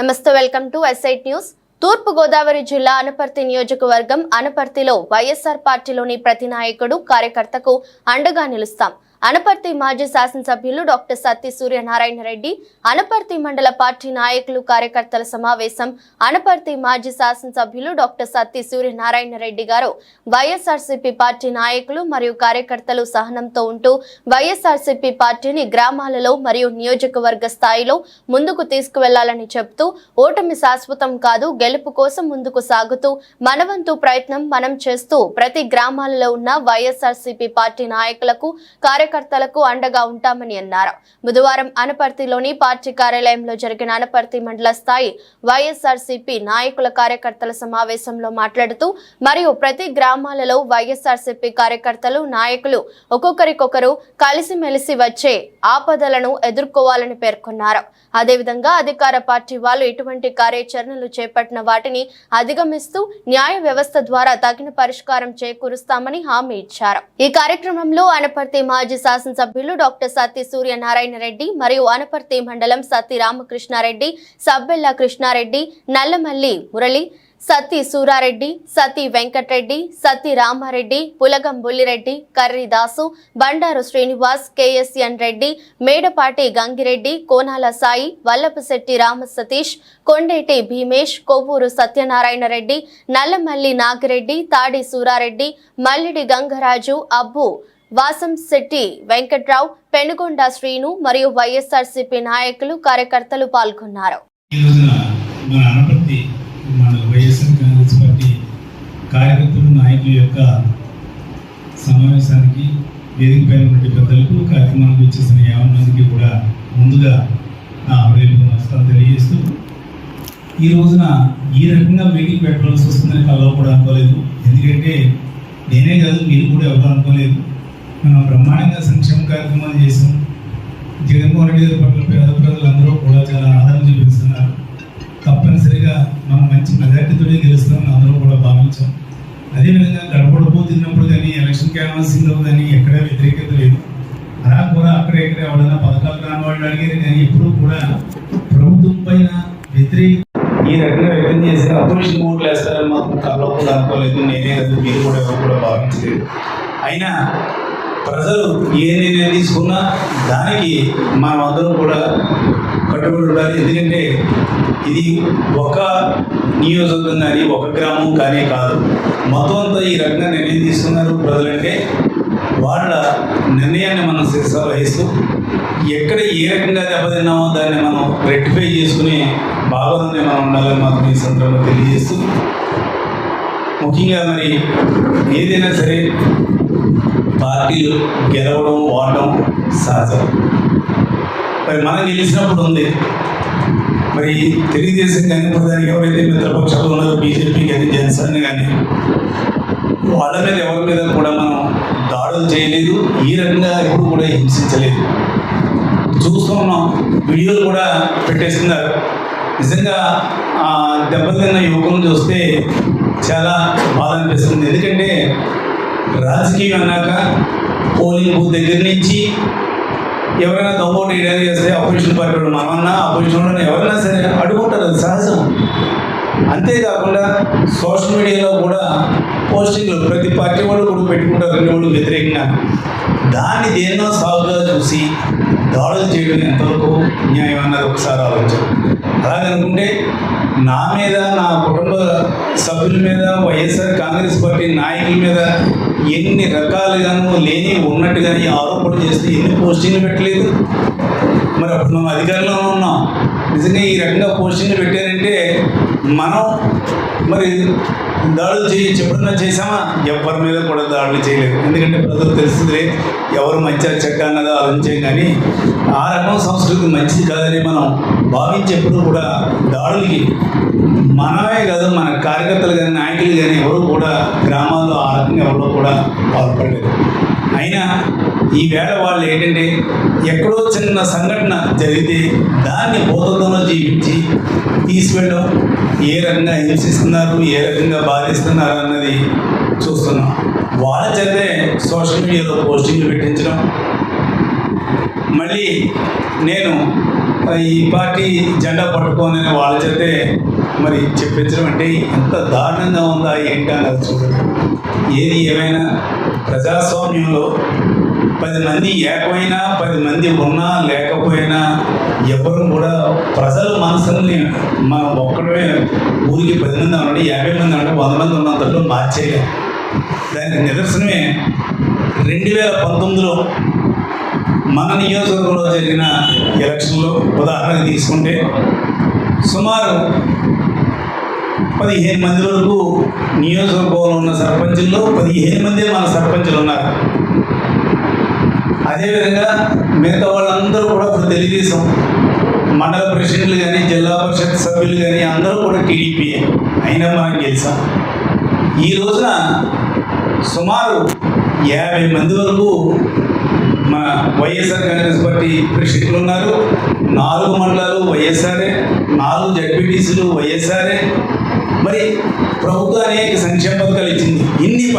నమస్తే welcome to SIT news. తూర్పు గోదావరి జిల్లా అనపర్తి నియోజకవర్గం అనపర్తిలో వైఎస్ఆర్ పార్టీలోని ప్రతి నాయకుడు కార్యకర్తకు అండగా నిలుస్తాం. అనపర్తి మాజీ శాసనసభ్యులు డాక్టర్ సత్తి సూర్యనారాయణ రెడ్డి అనపర్తి మండల పార్టీ నాయకులు కార్యకర్తల సమావేశం అనపర్తి మాజీ శాసనసభ్యులు డాక్టర్ సత్తి సూర్యనారాయణ రెడ్డి గారు. వైఎస్ఆర్సీపీ పార్టీ నాయకులు మరియు కార్యకర్తలు సహనంతో ఉంటూ వైఎస్ఆర్సీపీ పార్టీని గ్రామాలలో మరియు నియోజకవర్గ స్థాయిలో ముందుకు తీసుకువెళ్ళాలని చెప్తూ ఓటమి శాశ్వతం కాదు గెలుపు కోసం ముందుకు సాగుతూ మనవంతు ప్రయత్నం మనం చేస్తూ ప్రతి గ్రామాలలో ఉన్న వైఎస్ఆర్సీపీ పార్టీ నాయకులకు కార్యకర్తలకు అండగా ఉంటామని అన్నారు. బుధవారం అనపర్తిలోని పార్టీ కార్యాలయంలో జరిగిన అనపర్తి మండల స్థాయి వైఎస్ఆర్సీపీ నాయకుల కార్యకర్తల సమావేశంలో మాట్లాడుతూ మరియు ప్రతి గ్రామాలలో వైఎస్ఆర్సీపీ కార్యకర్తలు నాయకులు ఒక్కొక్కరికొకరు కలిసిమెలిసి వచ్చే ఆపదలను ఎదుర్కోవాలని పేర్కొన్నారు. అదేవిధంగా అధికార పార్టీ వాళ్ళు ఎటువంటి కార్యాచరణలు చేపట్టిన వాటిని అధిగమిస్తూ న్యాయ వ్యవస్థ ద్వారా తగిన పరిష్కారం చేకూరుస్తామని హామీ ఇచ్చారు. ఈ కార్యక్రమంలో అనపర్తి మాజీ శాసనసభ్యులు డాక్టర్ సత్తి సూర్యనారాయణ రెడ్డి మరియు అనపర్తి మండలం సత్తి రామకృష్ణారెడ్డి సబ్బెల్ల కృష్ణారెడ్డి నల్లమల్లి మురళి సత్తి సూరారెడ్డి సత్తి వెంకటరెడ్డి సత్తి రామారెడ్డి పులగం బుల్లిరెడ్డి కర్రి దాసు బండారు శ్రీనివాస్ కేఎస్ఎన్ రెడ్డి మేడపాటి గంగిరెడ్డి కోనాల సాయి వల్లభశెట్టి రామ సతీష్ కొండేటి భీమేష్ కొవ్వూరు సత్యనారాయణ రెడ్డి నల్లమల్లి నాగిరెడ్డి తాడి సూరారెడ్డి మల్లిడి గంగరాజు అబ్బు వాసం శెట్టి వెంకట్రావు పెనుగొండ శ్రీను మరియు వైఎస్ఆర్సీపీ నాయకులు కార్యకర్తలు పాల్గొన్నారు. కార్యకర్తలు నాయకుల యొక్క సమావేశానికి వేదిక పైన ఉన్న పెద్దలకు కార్యక్రమానికి వచ్చేసిన యాభై మందికి కూడా ముందుగా నా రేపు నమస్కారం తెలియజేస్తూ ఈ రోజున ఈ రకంగా మీటింగ్ పెట్టవలసి వస్తుందని కల్లో కూడా అనుకోలేదు. ఎందుకంటే నేనే కాదు మీరు కూడా ఎవరు అనుకోలేదు. బ్రహ్మాండంగా సంక్షేమ కార్యక్రమాలు చేసాం జగన్మోహన్ రెడ్డి గారి పట్ల పేద ప్రజలందరూ కూడా చాలా ఆదరణ చూపిస్తున్నారు. తప్పనిసరిగా మనం మంచి మెజార్టీతోనే గెలుస్తామని అందరూ కూడా భావించాం. అదేవిధంగా గడపడబో తిన్నప్పుడు కానీ ఎలక్షన్ క్యాన్వాసింగ్లో కానీ ఎక్కడా వ్యతిరేకత లేదు. అలా కూడా అక్కడ ఎక్కడ ఎవరైనా పథకాలు రాని వాళ్ళు అడిగారు కానీ ఎప్పుడూ కూడా ప్రభుత్వం పైన వ్యతిరేక ఈ రకంగా వ్యక్తం చేసిన అపోజిషన్ ఓట్లు వేస్తారని మాత్రం కల్లో అనుకోలేదు. నేనే కాదు మీరు కూడా ఎవరు కూడా భావించలేదు. అయినా ప్రజలు ఏ నిర్ణయం తీసుకున్నా దానికి మనం అందరం కూడా కట్టుబడి ఉండాలి. ఎందుకంటే ఇది ఒక నియోజకవర్గం కానీ ఒక గ్రామం కానీ కాదు. మొత్తం అంతా ఈ రకంగా నిర్ణయం తీసుకున్నారు ప్రజలంటే వాళ్ళ నిర్ణయాన్ని మనం శిరస వహిస్తూ ఎక్కడ ఏ రకంగా దెబ్బతిన్నామో దాన్ని మనం రెక్టిఫై చేసుకుని భాగంలోనే మనం ఉండాలని మాత్రం ఈ సందర్భంగా తెలియజేస్తూ ముఖ్యంగా మరి ఏదైనా సరే పార్టీలు గెలవడం ఓడడం సహజం. మరి మనం గెలిచినప్పుడు ఉంది. మరి తెలుగుదేశం కానీ ప్రధానికి ఎవరైతే మిత్రపక్షాలు ఉన్నారో బీజేపీ కానీ జనసేన కానీ వాళ్ళ మీద ఎవరి మీద కూడా మనం దాడులు చేయలేదు. ఈ రకంగా ఎప్పుడు కూడా హింసించలేదు. చూస్తున్నాం వీడియోలు కూడా పెట్టేస్తున్నారు. నిజంగా ఆ యువకులను చూస్తే చాలా బాధ అనిపిస్తుంది. ఎందుకంటే రాజకీయం అన్నాక పోలింగ్ బూత్ దగ్గర నుంచి ఎవరైనా దొంగోటి ఏదైనా చేస్తే అపోజిషన్ పార్టీ వాళ్ళు మనమన్నా అపోజిషన్ ఎవరైనా సరే అడుగుంటారు అది సహజం. అంతేకాకుండా సోషల్ మీడియాలో కూడా పోస్టింగ్లు ప్రతి పార్టీ వాళ్ళు కూడా పెట్టుకుంటారు రెండు వాళ్ళు వ్యతిరేకంగా. దాన్ని దేన్నో సాగుగా చూసి దాడులు చేయడం ఎంతవరకు న్యాయం అన్నది ఒకసారి ఆలోచన అలాగనుకుంటే నా మీద నా కుటుంబ సభ్యుల మీద వైఎస్ఆర్ కాంగ్రెస్ పార్టీ నాయకుల మీద ఎన్ని రకాలుగాను లేని ఉన్నట్టుగాని ఆరోపణలు చేస్తే ఎన్ని పోస్టింగ్లు పెట్టలేదు? మరి అప్పుడు మనం అధికారంలో ఉన్నాం. నిజంగా ఈ రకంగా పోస్టింగ్లు పెట్టారంటే మనం మరి దాడులు చేయొచ్చు ఎప్పుడన్నా చేసామా ఎవరి మీద కూడా దాడులు చేయలేదు. ఎందుకంటే ప్రజలు తెలుస్తుంది ఎవరు మంచి చెడ్డ అన్నది ఆలోచించాం కానీ ఆ రకం సంస్కృతి మంచిది కాదని మనం భావించేప్పుడు కూడా దాడులకి మనమే కాదు మన కార్యకర్తలు కానీ నాయకులు కానీ ఎవరు కూడా గ్రామాల్లో ఆ రకంగా ఎవరో కూడా పాల్పడలేదు. అయినా ఈ వేళ వాళ్ళు ఏంటంటే ఎక్కడో చిన్న సంఘటన జరిగితే దాన్ని బోధంలో జీవించి తీసుకెళ్ళడం ఏ రకంగా హింసిస్తున్నారు ఏ రకంగా బాధిస్తున్నారు అన్నది చూస్తున్నాం. వాళ్ళ చేతే సోషల్ మీడియాలో పోస్టింగ్లు పెట్టించడం. మళ్ళీ నేను ఈ పార్టీ జెండా పట్టుకొని వాళ్ళ చేతే మరి చెప్పించడం అంటే ఎంత దారుణంగా ఉందా ఏంటి అన్నది చూడండి. ఏది ఏమైనా ప్రజాస్వామ్యంలో పది మంది ఏకమైనా పది మంది ఉన్నా లేకపోయినా ఎవరు కూడా ప్రజల మనసుని మనం ఒక్కడమే ఊరికి పది మంది ఉండండి యాభై మంది ఉండండి వంద మంది ఉన్నంతలో మార్చేయలేం. దానికి నిదర్శనమే రెండు వేల పంతొమ్మిదిలో మన నియోజకవర్గంలో జరిగిన ఎలక్షన్లో ఉదాహరణ తీసుకుంటే సుమారు పదిహేను మంది వరకు నియోజకవర్గంలో ఉన్న సర్పంచుల్లో పదిహేను మంది మన సర్పంచులు ఉన్నారు. అదేవిధంగా మిగతా వాళ్ళందరూ కూడా ఇప్పుడు తెలుగుదేశం మండల ప్రెసిడెంట్లు కానీ జిల్లా పరిషత్ సభ్యులు కానీ అందరూ కూడా టీడీపీ అయినా మనం గెలిచాం. ఈ రోజున సుమారు యాభై మంది వరకు మా వైఎస్ఆర్ కాంగ్రెస్ పార్టీ ప్రెసిడెంట్లు ఉన్నారు. నాలుగు మండలాలు వైఎస్ఆర్ఏ నాలుగు జడ్పీటీసీలు వైఎస్ఆర్ఏ మరి ప్రభుత్వం అనేక సంక్షేమ పథకాలు ఇచ్చింది. ఇన్ని పథకాలు